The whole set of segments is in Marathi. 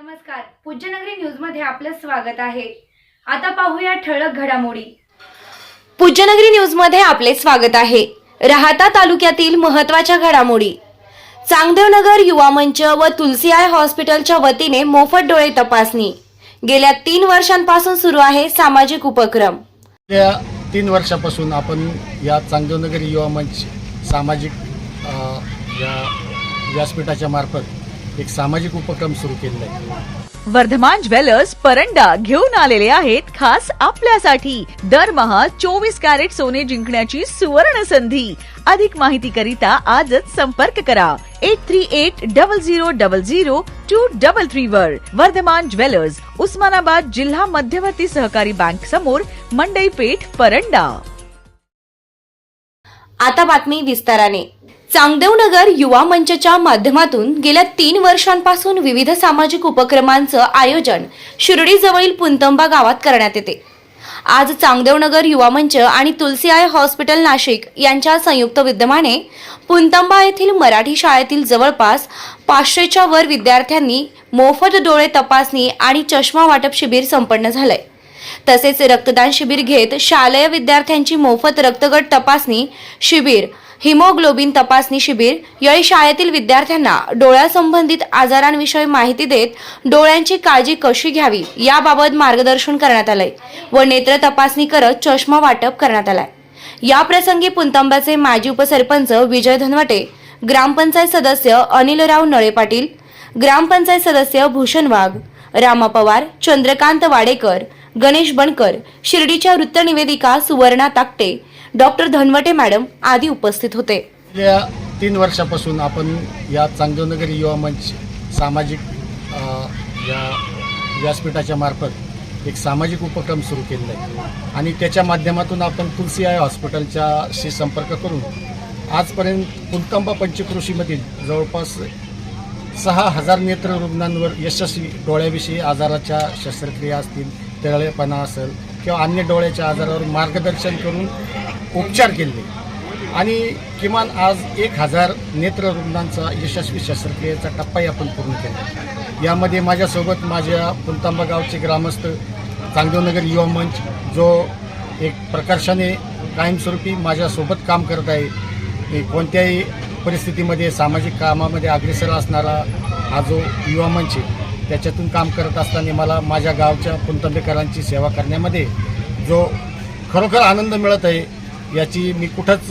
नमस्कार. पूज्यनगरी न्यूजमध्ये आपलं स्वागत आहे. आता पाहूया ठळक घडामोडी. पूज्यनगरी न्यूजमध्ये आपले स्वागत आहे. राहता तालुक्यातील महत्त्वाच्या घडामोडी. चांगदेवनगर युवा मंच व तुलसी आय हॉस्पिटलच्या वतीने मोफत डोळे तपासणी. गेल्या तीन वर्षांपासून सुरू आहे सामाजिक उपक्रम. गेल्या तीन वर्षापासून आपण या चांगदेवनगर युवा मंच सामाजिक अ, या व्यासपीठाच्या मार्फत एक सामाजिक उपक्रम सुरू केलेला आहे. वर्धमान ज्वेलर्स परंडा घेऊन आलेले आहेत खास आपल्यासाठी. दरमहा चोवीस कॅरेट सोने जिंकण्याची सुवर्ण संधी अधिक माहिती करिता आजच संपर्क करा. Eight three eight double zero double zero two double three वर. वर्धमान ज्वेलर्स उस्मानाबाद जिल्हा मध्यवर्ती सहकारी बँक समोर मंडई पेठ परंडा. आता बातमी विस्ताराने. चांगदेवनगर युवा मंचच्या माध्यमातून गेल्या तीन वर्षांपासून विविध सामाजिक उपक्रमांचं आयोजन शिर्डीजवळील पुंतंबा गावात करण्यात येते. आज चांगदेवनगर युवा मंच आणि तुलसीआय हॉस्पिटल नाशिक यांच्या संयुक्त विद्यमाने पुंतंबा येथील मराठी शाळेतील जवळपास पाचशेच्या वर विद्यार्थ्यांनी मोफत डोळे तपासणी आणि चष्मा वाटप शिबिर संपन्न झालंय. तसेच रक्तदान शिबिर घेत शालेय विद्यार्थ्यांची मोफत रक्तगट तपासणी शिबिर हिमोग्लोबिन तपासणी शिबिर. यावेळी शाळेतील विद्यार्थ्यांना डोळ्यासंबंधित आजारांविषयी माहिती देत डोळ्यांची काळजी कशी घ्यावी याबाबत मार्गदर्शन करण्यात आलंय व नेत्र तपासणी करत चष्मा वाटप करण्यात आलाय. याप्रसंगी पुंतंब्याचे माजी उपसरपंच विजय धनवटे ग्रामपंचायत सदस्य अनिलराव नळे पाटील ग्रामपंचायत सदस्य भूषण वाघ रामा पवार चंद्रकांत वाडेकर गणेश बनकर शिर्डीच्या वृत्तनिवेदिका सुवर्णा ताकटे डॉक्टर धनवटे मॅडम आदी उपस्थित होते. गेल्या तीन वर्षापासून आपण या चांगदेवनगर युवा मंच सामाजिक या व्यासपीठाच्या मार्फत एक सामाजिक उपक्रम सुरू केलेला आहे. आणि त्याच्या माध्यमातून आपण तुलसी आय हॉस्पिटलच्याशी संपर्क करून आजपर्यंत पुलतंबा पंचकृषीमधील जवळपास सहा हजार नेत्र रुग्णांवर यशस्वी डोळ्याविषयी आजाराच्या शस्त्रक्रिया असतील तेळेपणा असेल किंवा अन्य डोळ्याच्या आजारावर मार्गदर्शन करून उपचार केले. आणि किमान आज एक हजार नेत्र रुग्णांचा यशस्वी शस्त्रक्रियेचा टप्पाही आपण पूर्ण केला. यामध्ये माझ्यासोबत माझ्या पुलतांबा गावचे ग्रामस्थ चांगदेवनगर युवा मंच जो एक प्रकर्षाने कायमस्वरूपी माझ्यासोबत काम करत आहे की कोणत्याही परिस्थितीमध्ये सामाजिक कामामध्ये अग्रेसर असणारा हा जो युवा मंच आहे त्याच्यातून काम करत असताना मला माझ्या गावच्या पुंतंबेकरांची सेवा करण्यामध्ये जो खरोखर आनंद मिळत आहे याची मी कुठंच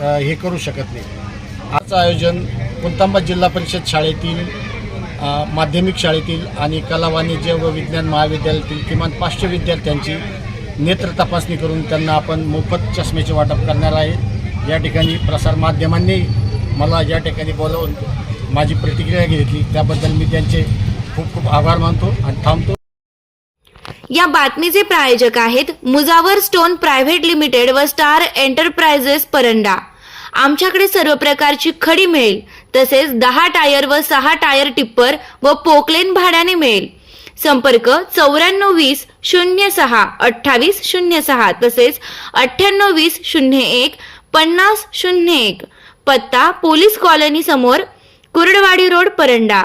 हे करू शकत नाही. आजचं आयोजन पुंतांबा जिल्हा परिषद शाळेतील माध्यमिक शाळेतील आणि कला वाणिज्य व विज्ञान महाविद्यालयातील किमान पाचशे विद्यार्थ्यांची नेत्र तपासणी करून त्यांना आपण मोफत चष्म्याचे वाटप करणार आहे. या ठिकाणी प्रसार माध्यमांनी मला या ठिकाणी बोलावून माझी प्रतिक्रिया घेतली. त्याबद्दल मी त्यांचे खूप खूप आभार मानतो आणि थांबतो. या बातमीचे प्रायोजक आहेत मुजावर स्टोन प्रायव्हेट लिमिटेड व स्टार एंटरप्राइजेस परंडा. आमच्याकडे सर्व प्रकारची खडी मिळेल तसेच दहा टायर व सहा टायर टिप्पर व पोकलेन भाड्याने मिळेल. संपर्क चौऱ्याण्णव वीस शून्य सहा अठ्ठावीस शून्य सहा तसेच अठ्ठ्याण्णव वीस शून्य एक पन्नास शून्य एक. पत्ता पोलीस कॉलनी समोर कुर्डवाडी रोड परंडा.